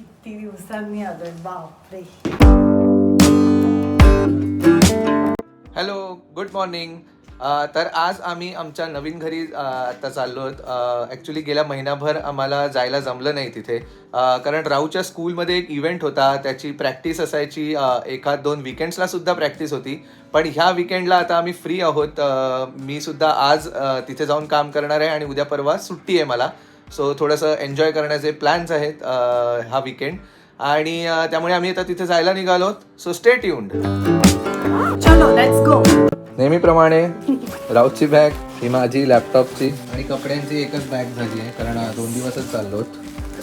किती दिवसांनी आलोय. बापरे. हॅलो गुड मॉर्निंग तर आज आम्ही आमच्या नवीन घरी अ, आता चाललो आहोत. ॲक्च्युली गेल्या महिनाभर आम्हाला जायला जमलं नाही तिथे. अ, कारण राहूच्या स्कूलमध्ये एक इव्हेंट होता. त्याची प्रॅक्टिस असायची. अ, एखाद दोन विकेंड्सला सुद्धा प्रॅक्टिस होती. पण ह्या विकेंडला आता आम्ही फ्री आहोत. अ, मी सुद्धा आज अ, तिथे जाऊन काम करणार आहे आणि उद्या परवा सुट्टी आहे मला. सो थोडंसं एन्जॉय करण्याचे प्लॅन्स आहेत हा विकेंड आणि त्यामुळे आम्ही आता तिथे जायला निघालो सो स्टेट येऊन चलो लेट्स गो नेहमीप्रमाणे राऊतची बॅग ही माझी लॅपटॉपची आणि कपड्यांची एकच बॅग झाली आहे कारण दोन दिवसच चाललो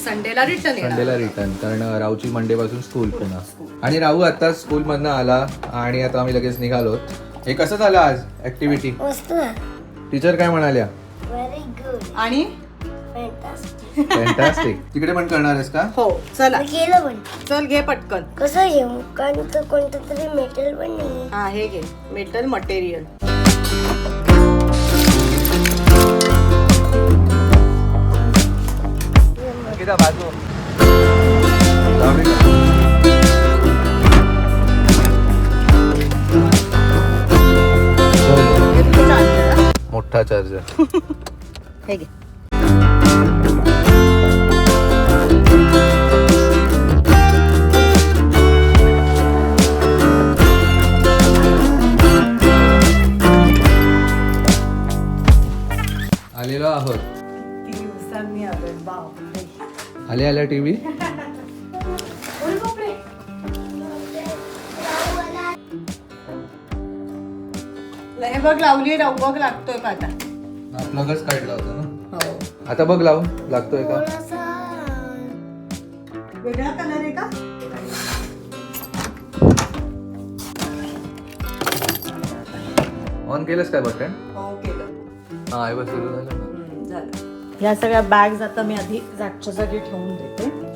संडेला रिटर्न संडेला रिटर्न कारण राऊची मंडे पासून स्कूल पुन्हा. आणि राहू आता स्कूल मधनं आला आणि आता आम्ही लगेच निघालोत हे कसं झालं आज ऍक्टिव्हिटी टीचर काय म्हणाल्या? व्हेरी गुड आणि? फॅन्टास्टिक तिकडे पण करणार आहेस का? हो चला. केलं पण. चल घे पटकन. कसं घेऊ कारण तर कोणतं तरी मेटल पण नाही हा हे घे. मेटल मटेरियल बाजू? मोठा चार्जर हे घे. आल्या टीव्ही. हे बघ लावली बघ लागतोय का आता? प्लगच काढला होता ना? हो. आता बघ लावून लागतोय का? थोडासा वेगळा कलर आहे का? ऑन केलंस काय बटन हो सुरू झालं. ना झालं. ह्या सगळ्या बॅग्स आता मी आधी जागच्या जागी ठेवून देते.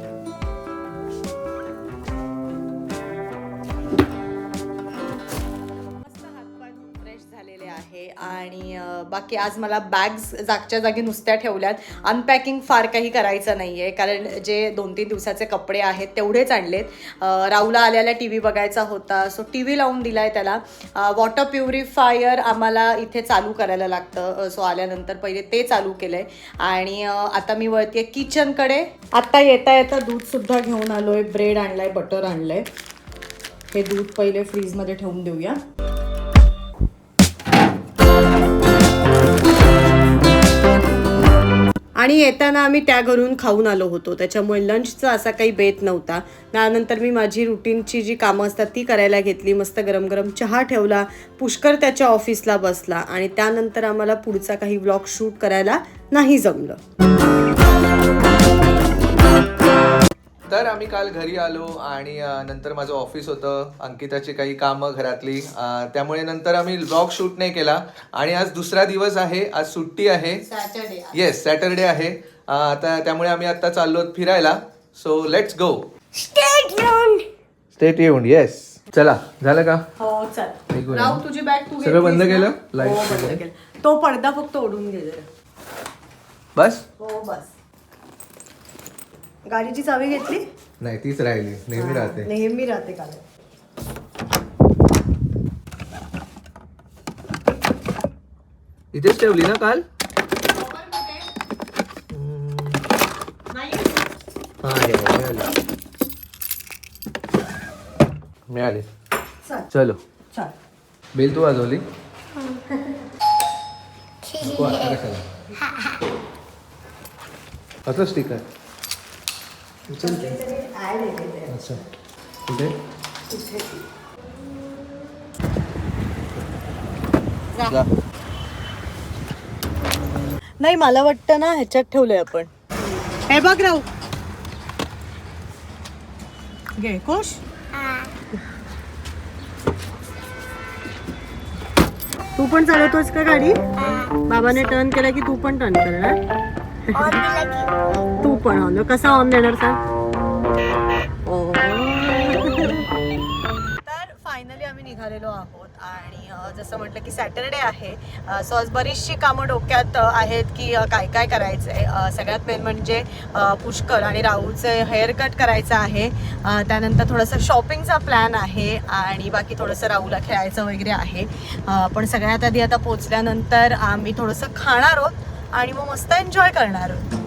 बाकी आज मला बॅग्स जागच्या जागी नुसत्या ठेवल्यात. अनपॅकिंग फार काही करायचं नाही आहे कारण जे दोन तीन दिवसाचे कपडे आहेत तेवढेच आणलेत. अं, राऊला आल्याला टी व्ही बघायचा होता. सो टी व्ही लावून दिला आहे त्याला वॉटर प्युरिफायर आम्हाला इथे चालू करायला लागतं. सो आल्यानंतर पहिले ते चालू केलं आहे आणि आता मी वळते किचनकडे आत्ता येता येता दूधसुद्धा घेऊन आलो आहे ब्रेड आणलाय बटर आणलं आहे हे दूध पहिले फ्रीजमध्ये ठेवून देऊया. आणि येताना आम्ही त्या घरून खाऊन आलो होतो. त्याच्यामुळे लंचचा असा काही बेत नव्हता. त्यानंतर मी माझी रुटीनची जी कामं असतात ती करायला घेतली. मस्त गरम गरम चहा ठेवला. पुष्कर त्याच्या ऑफिसला बसला. आणि त्यानंतर आम्हाला पुढचा काही व्लॉग शूट करायला नाही जमलं. तर आम्ही काल घरी आलो आणि नंतर माझं ऑफिस होतं अंकिताची काही कामं घरातली त्यामुळे नंतर आम्ही ब्लॉग शूट नाही केला. आणि आज दुसरा दिवस आहे आज सुट्टी आहे. सॅटर्डे येस सॅटरडे आहे. आता त्यामुळे आम्ही आता चाललो फिरायला. सो लेट्स गो स्टेट येऊन स्टेट येऊन येस चला झालं का? हो चल. राव तुझी बॅग तू सगळं बंद? केलं? हो? केलं. तो पडदा फक्त ओढून घे जरा. बस? हो बस. गाडीची चावी घेतली? नाही तीच राहिली. नेहमी राहते. नेहमी राहते काल. इथेच ठेवली ना काल? हा हे मिळाली. मिळाली. चल. चलो. चल. बेल तू वाजवली? नको आता कशाला? कसं स्टिकर अच्छा. कुठे. नाही मला वाटतं ना ह्याच्यात ठेवलंय आपण. हे बघ राहू. घे खुश तू पण चालवतोस का गाडी? बाबाने टर्न केला की तू पण टर्न करणार? पण दिला की ऑन कसा ऑन देणार तर फायनली आम्ही निघालेलो आहोत आणि जसं म्हटलं की सॅटरडे आहे. सो आज बरीचशी कामं डोक्यात आहेत की काय काय म्हणजे, करायचं आहे सगळ्यात मेन म्हणजे पुष्कर आणि राहूचे हेअर कट करायचं आहे. त्यानंतर थोडंसं शॉपिंगचा प्लॅन आहे आणि बाकी थोडंसं राहूला खेळायचं वगैरे आहे. पण सगळ्यात आधी आता पोचल्यानंतर आम्ही थोडंसं खाणार आहोत आणि मग मस्त एन्जॉय करणार आहोत.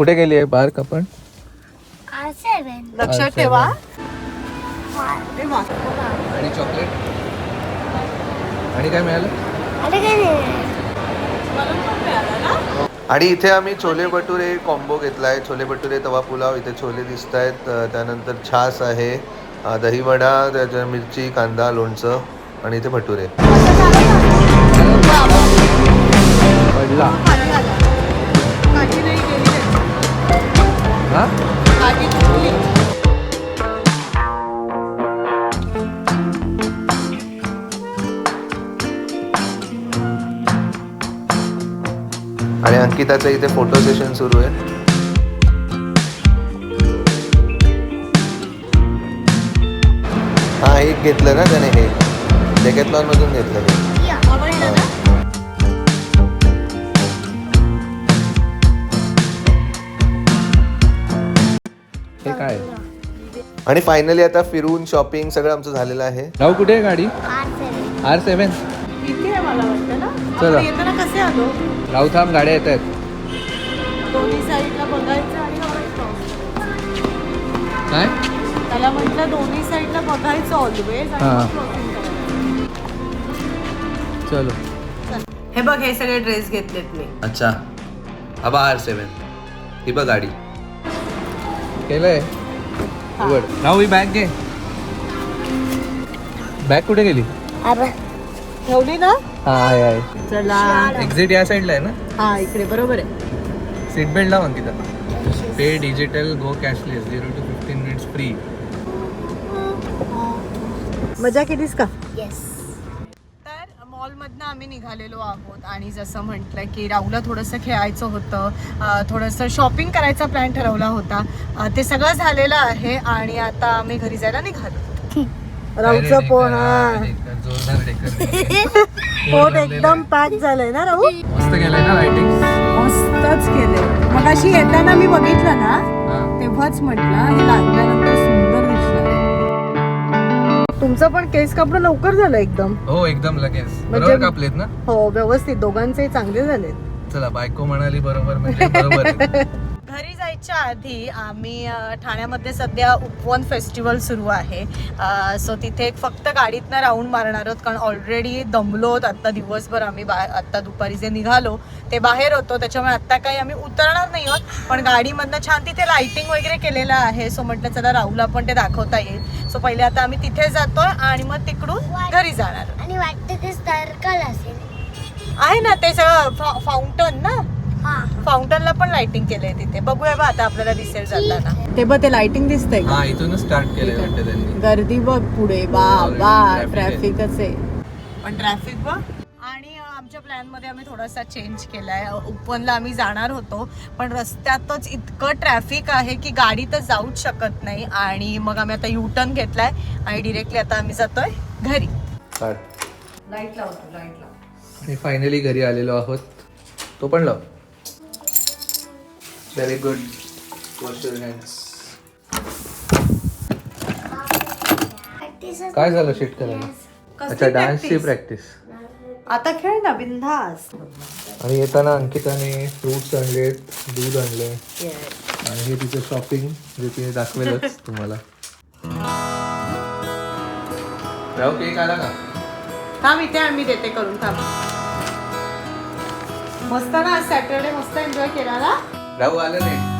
कुठे गेली आहे? पार्क आपण लक्षात अच्छा. ठेवा. आणि चॉकलेट? आणि काय मिळालं? अरे काय नाही. आणि इथे आम्ही छोले भटुरे कॉम्बो घेतलाय. छोले भटुरे तवा पुलाव इथे छोले दिसत आहेत त्यानंतर छास आहे. दहीवडा त्याच्या मिरची कांदा लोणचं आणि इथे भटुरे. पडला. हा? आणि अंकिताचं इथे फोटो सेशन सुरू आहे. हा एक घेतलं ना त्याने हे. डेकेथलॉन मधून घेतलं काय? आणि फायनली आता फिरून शॉपिंग सगळं आमचं झालेलं आहे. राहू कुठे आहे गाडी? R seven. इथे आहे मला वाटतं ना? चला. आपण येताना कसे आलो? राहू थांब गाड्या येत आहेत. दोन्ही साईडला बघायचं आणि आवडायचं. काय? त्याला म्हटलं दोन्ही साईडला बघायचं ऑलवेज हा. चलो. हे बघ हे सगळे ड्रेस घेतलेत मी. अच्छा. आबा आर सेवन. ही बघ गाडी. केलंय. उघड. राहू ही बॅग घे. बॅग कुठे गेली? ठेवली ना? हा आहे आहे. चला. एक्झिट या साईडला आहे ना? हा इकडे बरोबर आहे. सीट बेल्ट लाव Ankita pay digital go cashless zero two fifteen minutes free मजा केलीस का? मॉलमधनं आम्ही निघालेलो आहोत. आणि जसं म्हटलं की राहूला थोडंसं खेळायचं होतं थोडंसं शॉपिंग करायचा प्लॅन ठरवला होता. ते सगळं झालेलं आहे आणि आता आम्ही घरी जायला निघालो. राहूचं हा. डेकर पोट एकदम पॅक झालंय ना राहू मस्त केलंय ना लाइटिंग मस्तच केले मग अशी येताना मी बघितलं ना तेव्हाच म्हटलं हे लागल्यानंतर तुमचं पण केस कापडं लवकर झालं एकदम. हो एकदम लगेच. म्हणजे- बरोबर कापलेत ना? हो व्यवस्थित. दोघांचे चांगले झाले चला बायको म्हणाली बरोबर म्हणजे बरोबर आहे. घरी जायच्या आधी आम्ही अ, ठाण्यामध्ये सध्या उपवन फेस्टिवल सुरू आहे. सो तिथे एक फक्त गाडीतनं राऊंड मारणार आहोत कारण ऑलरेडी दमलो आहोत. आत्ता दिवसभर आम्ही बा आत्ता दुपारी जे निघालो ते बाहेर होतो. त्याच्यामुळे आत्ता काही आम्ही उतरणार नाही आहोत. पण गाडीमधनं छान तिथे लाइटिंग वगैरे केलेलं आहे. सो म्हटलं चला राहुलला पण ते दाखवता येईल. सो पहिले आता आम्ही तिथे जातोय आणि मग तिकडून घरी जाणार आणि वाटतं ते सर्कल असेल. आहे ना ते सगळं फाउंटन ना? हा. फाउंटनला पण लाइटिंग केलंय तिथे. बघूया बा आता आपल्याला दिसेल जाताना. ते बघ ते लाइटिंग दिसतंय. हा इथूनच स्टार्ट केलंय वाटतं त्यांनी. गर्दी बघ पुढे. बा Already बा traffic आहे. ट्रॅफिकच आहे. पण ट्रॅफिक बघ. आणि अ, आमच्या प्लॅनमध्ये आम्ही थोडासा चेंज केलाय. अ, उपवनला आम्ही जाणार होतो. पण रस्त्यातच इतकं ट्रॅफिक आहे की गाडी तर जाऊच शकत नाही. आणि मग आम्ही आता यू टर्न घेतलाय. आणि डिरेक्टली आता आम्ही जातोय घरी. लाइट लावतो लाइट लाव. मी फायनली घरी आलेलो आहोत. तो पण लाव. Very good wash your hands काय झालं शेट करायला? अच्छा डान्सची प्रॅक्टिस आता खेळ ना बिंदास. आणि येताना अंकिताने फ्रुट्स आणलेत दूध आणले. आणि हे तिचं शॉपिंग जे तिने दाखवेलच तुम्हाला. राहू केक आला का? थांब इथे आम्ही देते करून थांब. मस्त ना सॅटरडे मस्त एन्जॉय केला ना? राहू आलं नाही.